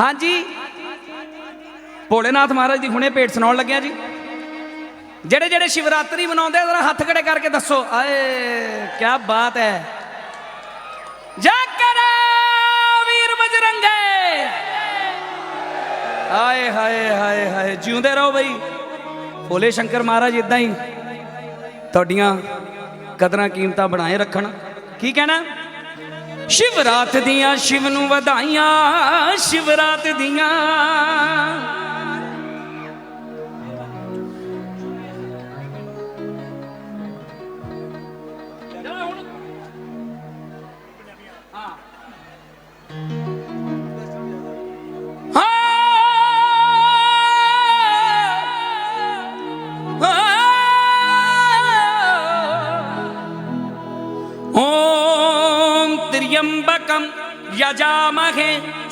ਹਾਂਜੀ। ਭੋਲੇਨਾਥ ਮਹਾਰਾਜ ਦੀ ਹੁਣੇ ਭੇਟ ਸੁਣਾਉਣ ਲੱਗਿਆ ਜੀ। ਜਿਹੜੇ ਜਿਹੜੇ ਸ਼ਿਵਰਾਤਰੀ ਮਨਾਉਂਦੇ ਆ, ਜ਼ਰਾ ਹੱਥ ਖੜੇ ਕਰਕੇ ਦੱਸੋ। ਆਏ ਕੀ ਬਾਤ ਹੈ। ਜਾ ਵੀਰ ਬਜਰੰਗੇ। ਆਏ ਹਾਏ ਹਾਏ ਹਾਏ ਜਿਉਂਦੇ ਰਹੋ ਬਈ। ਭੋਲੇ ਸ਼ੰਕਰ ਮਹਾਰਾਜ ਇਦਾਂ ਹੀ ਤੁਹਾਡੀਆਂ ਕਦਰਾਂ ਕੀਮਤਾਂ ਬਣਾਏ ਰੱਖਣ। ਕੀ ਕਹਿਣਾ? ਸ਼ਿਵਰਾਤ ਦੀਆਂ ਸ਼ਿਵ ਨੂੰ ਵਧਾਈਆਂ ਸ਼ਿਵਰਾਤ ਦੀਆਂ।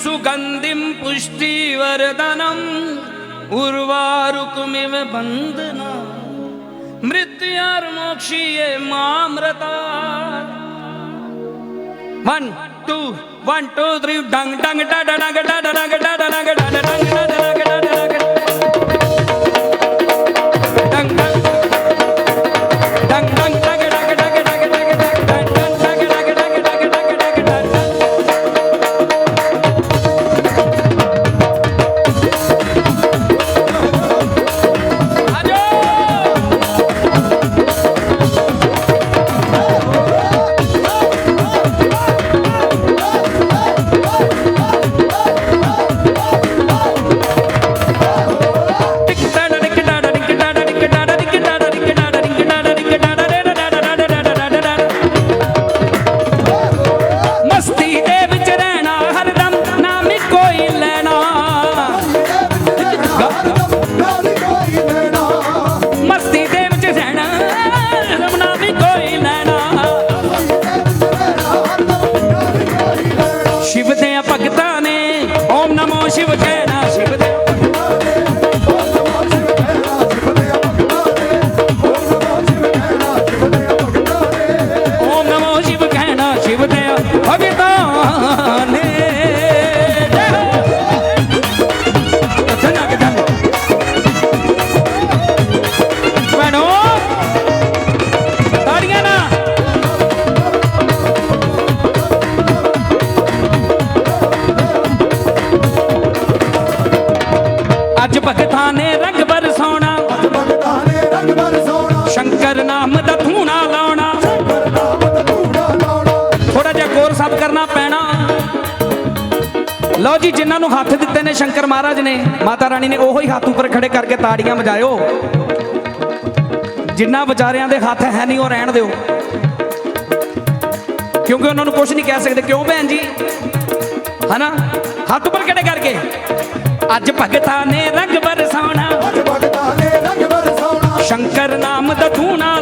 സുഗന്ധിം പുഷ്ടിവർദ്ധനം ഉർവാരുക്കുമിവ ബന്ധന മൃത്യാർമോക്ഷിയെ മാമൃത one two one two three dung ഡങ് ഡങ് ഡങ് ഡങ് ഡങ് ഡങ് ഡങ് ഡങ് ഡങ് ഡങ് ਲਓ ਜੀ ਜਿਨ੍ਹਾਂ ਨੂੰ ਹੱਥ ਦਿੱਤੇ ਨੇ ਸ਼ੰਕਰ ਮਹਾਰਾਜ ਨੇ ਮਾਤਾ ਰਾਣੀ ਨੇ ਉਹੋ ਹੀ ਹੱਥ ਉੱਪਰ ਖੜੇ ਕਰਕੇ ਤਾੜੀਆਂ ਵਜਾਇਓ। ਜਿਨ੍ਹਾਂ ਵਿਚਾਰਿਆਂ ਦੇ ਹੱਥ ਹੈ ਨਹੀਂ ਉਹ ਰਹਿਣ ਦਿਓ। ਕਿਉਂਕਿ ਉਹਨਾਂ ਨੂੰ ਕੁਝ ਨਹੀਂ ਕਹਿ ਸਕਦੇ। ਕਿਉਂ ਭੈਣ ਜੀ? ਹਨਾ? ਹੱਥ ਉੱਪਰ ਖੜੇ ਕਰਕੇ? ਅੱਜ ਭਗਤਾਂ ਨੇ ਰੰਗ ਬਰਸਾਉਣਾ। ਸ਼ੰਕਰ ਨਾਮ ਦਾ ਧੂਣਾ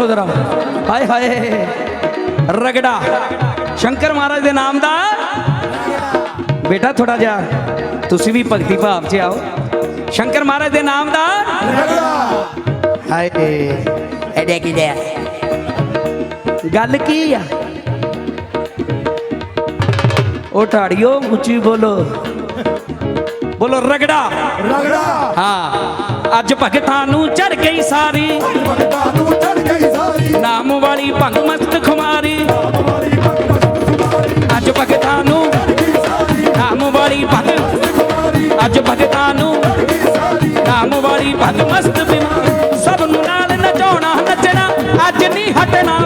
ਦੱਸੋ ਜਰਾ ਹਾਏ ਹਾਏ ਰਗੜਾ। ਸ਼ੰਕਰ ਮਹਾਰਾਜ ਦੇ ਨਾਮ ਦਾ। ਬੇਟਾ ਥੋੜਾ ਜਿਹਾ ਤੁਸੀਂ ਵੀ ਭਗਤੀ ਭਾਵ 'ਚ ਆਓ। ਸ਼ੰਕਰ ਮਹਾਰਾਜ ਦੇ ਨਾਮ ਦਾ। ਹਾਏ ਐਡੇ ਕੀ ਆ ਗੱਲ ਕੀ ਆ? ਉਹ ਢਾੜੀਓ ਉੱਚੀ ਬੋਲੋ। ਬੋਲੋ ਰਗੜਾ। ਰਗੜਾ। ਹਾਂ। ਅੱਜ ਭਗਤਾਂ ਨੂੰ ਚੜ ਗਈ ਸਾਰੀ। ਭਗਤਾਂ ਨੂੰ ਚੜ ਗਈ ਸਾਰੀ ਨਾਮ ਵਾਲੀ ਭੰਗ ਮਸਤ ਖੁਮਾਰੀ। ਅੱਜ ਭਗਤਾਂ ਨੂੰ ਨਾਮ ਵਾਲੀ ਭੰਗ ਅੱਜ ਭਗਤਾਂ ਨੂੰ ਨਾਮ ਵਾਲੀ ਭੰਗ ਮਸਤ ਬਿਮਾਰ। ਸਭ ਨੂੰ ਨਾਲ ਨਚਾਉਣਾ, ਨੱਚਣਾ, ਅੱਜ ਨਹੀਂ ਹਟਣਾ।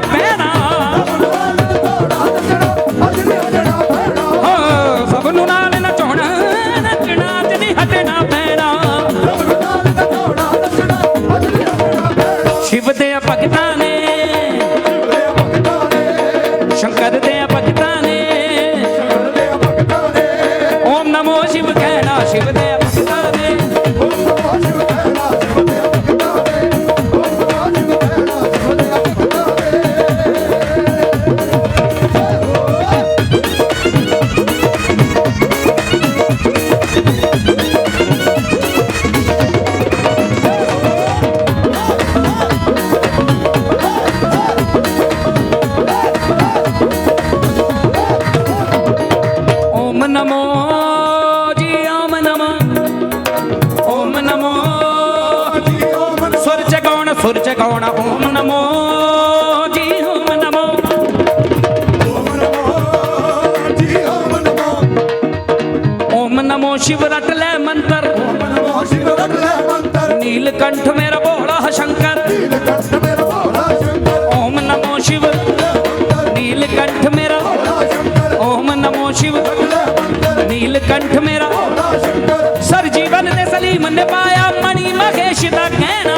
ਜਪਾਇਆ ਮਣੀ ਮਹੇਸ਼ ਦਾ ਕਹਿਣਾ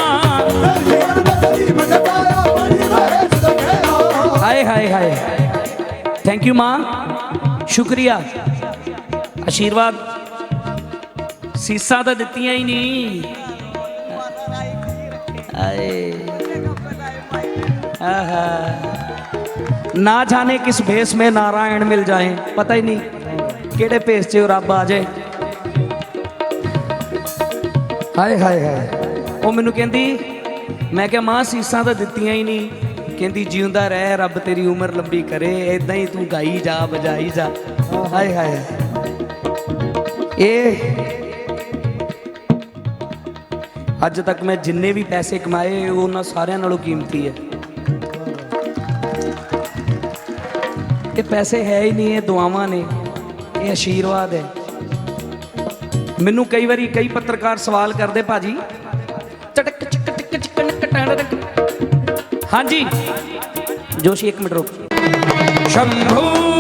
ਹਾਏ ਹਾਏ ਹਾਏ। ਥੈਂਕ ਯੂ ਮਾਂ। ਸ਼ੁਕਰੀਆ। ਆਸ਼ੀਰਵਾਦ। ਸੀਸਾ ਤਾਂ ਦਿੱਤੀਆਂ ਹੀ ਨਹੀਂ। ਆਏ ਆਹਾ। ਨਾ ਜਾਣੇ ਕਿਸ ਭੇਸ ਮੇ ਨਾਰਾਇਣ ਮਿਲ ਜਾਏ। ਪਤਾ ਹੀ ਨਹੀਂ ਕਿਹੜੇ ਭੇਸ 'ਚ ਰੱਬ ਆ ਹਾਏ ਹਾਏ ਹਾਏ। ਉਹ ਮੈਨੂੰ ਕਹਿੰਦੀ ਮੈਂ ਕਿਹਾ ਮਾਂ ਸੀਸਾਂ ਤਾਂ ਦਿੱਤੀਆਂ ਹੀ ਨਹੀਂ। ਕਹਿੰਦੀ ਜਿਉਂਦਾ ਰਹਿ ਰੱਬ ਤੇਰੀ ਉਮਰ ਲੰਬੀ ਕਰੇ ਇਦਾਂ ਹੀ ਤੂੰ ਗਾਈ ਜਾ ਵਜਾਈ ਜਾ। ਹਾਏ ਹਾਏ। ਇਹ ਅੱਜ ਤੱਕ ਮੈਂ ਜਿੰਨੇ ਵੀ ਪੈਸੇ ਕਮਾਏ ਉਹ ਉਹਨਾਂ ਸਾਰਿਆਂ ਨਾਲੋਂ ਕੀਮਤੀ ਹੈ। ਇਹ ਪੈਸੇ ਹੈ ਹੀ ਨਹੀਂ ਇਹ ਦੁਆਵਾਂ ਨੇ ਇਹ ਆਸ਼ੀਰਵਾਦ ਹੈ। ਮੈਨੂੰ ਕਈ ਵਾਰੀ ਕਈ ਪੱਤਰਕਾਰ ਸਵਾਲ ਕਰਦੇ, ਭਾਜੀ। ਚਟਕ ਚਿਕ ਟਿਕ ਚਿਕ ਨਕ ਹਾਂਜੀ। ਜੋਸ਼ੀ, ਇੱਕ ਮਿੰਟ ਰੁਕ। ਸ਼ੰਭੂ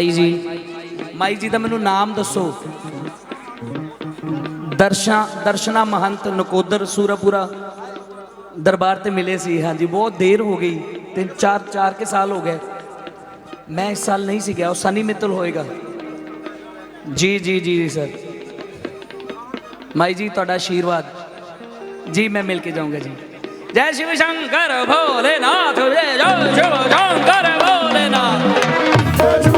ਮਾਈ ਜੀ। ਮਾਈ ਜੀ ਦਾ ਮੈਨੂੰ ਨਾਮ ਦੱਸੋ। ਦਰਸ਼ਾ ਦਰਸ਼ਨਾ ਮਹੰਤ ਨਕੋਦਰ ਸੂਰਪੁਰਾ ਦਰਬਾਰ ਤੇ ਮਿਲੇ ਸੀ। ਹਾਂਜੀ, ਬਹੁਤ ਦੇਰ ਹੋ ਗਈ। ਤਿੰਨ, ਚਾਰ ਚਾਰ ਕੇ ਸਾਲ ਹੋ ਗਏ। ਮੈਂ ਇਸ ਸਾਲ ਨਹੀਂ ਸੀ ਗਿਆ, ਉਹ ਸਨੀ ਮਿੱਤਲ ਹੋਏਗਾ। ਜੀ ਜੀ ਜੀ ਸਰ। ਮਾਈ ਜੀ, ਤੁਹਾਡਾ ਆਸ਼ੀਰਵਾਦ ਜੀ, ਮੈਂ ਮਿਲ ਕੇ ਜਾਊਂਗਾ ਜੀ। ਜੈ ਸ਼ਿਵ ਸ਼ੰਕਰ, ਭੋਲੇਨਾਥ, ਜੈ ਜੈ ਸ਼ਿਵ ਸ਼ੰਕਰ, ਭੋਲੇਨਾਥ। ਜੈ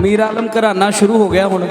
ਮੀਰ ਆਲਮ ਘਰਾਨਾ ਸ਼ੁਰੂ ਹੋ ਗਿਆ ਹੁਣ।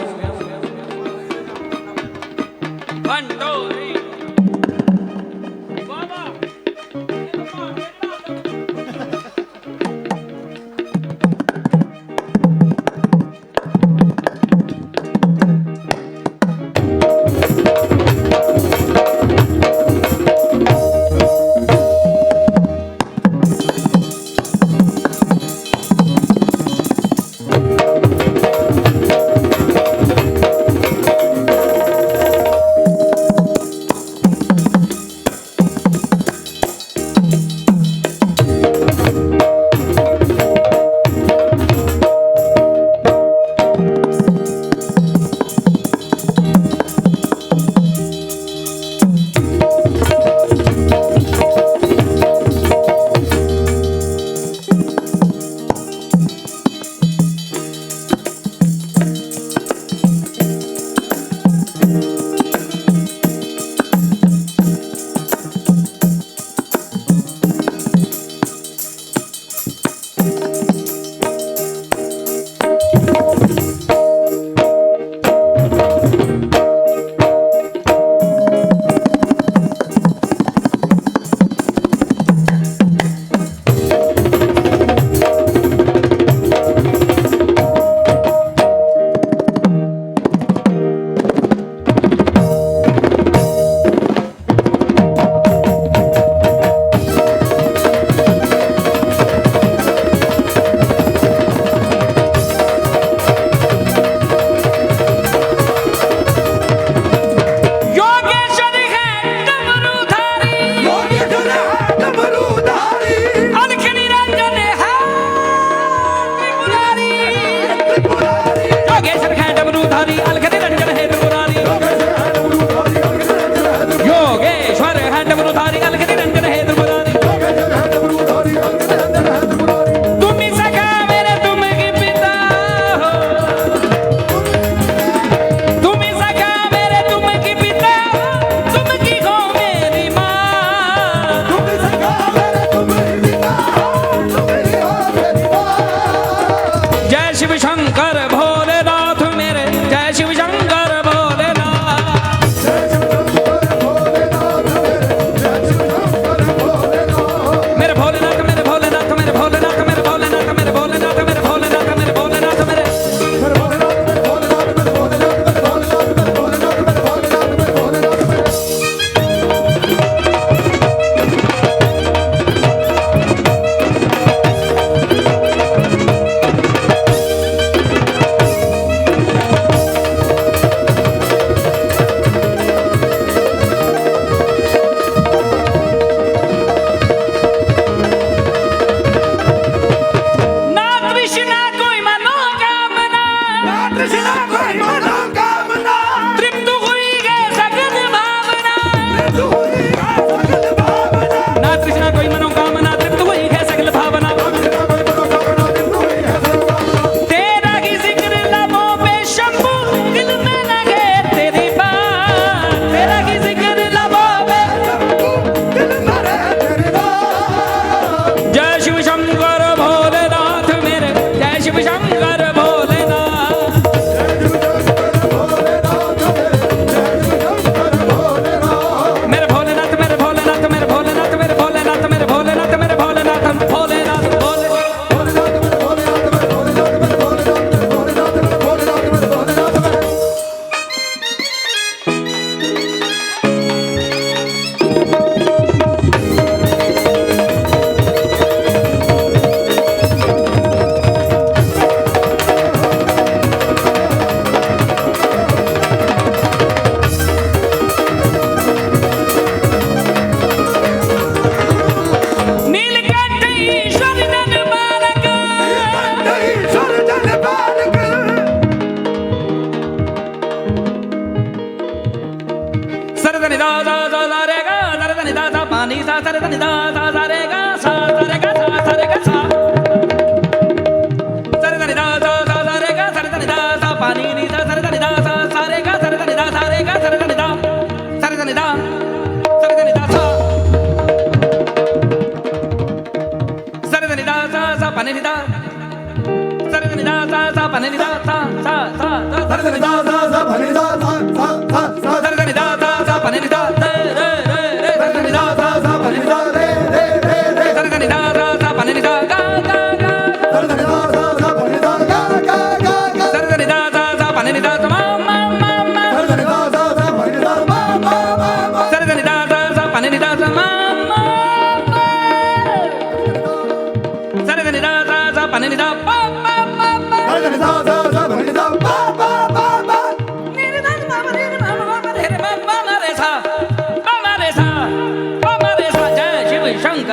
Deixa!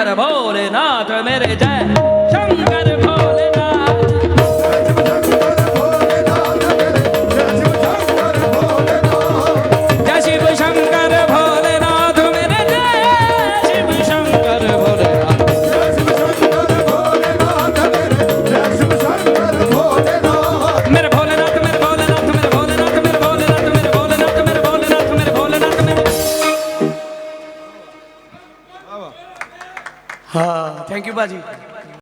ਹਰ ਭੋਲੇ ਨਾਥ ਮੇਰੇ ਜੈ। 도 와.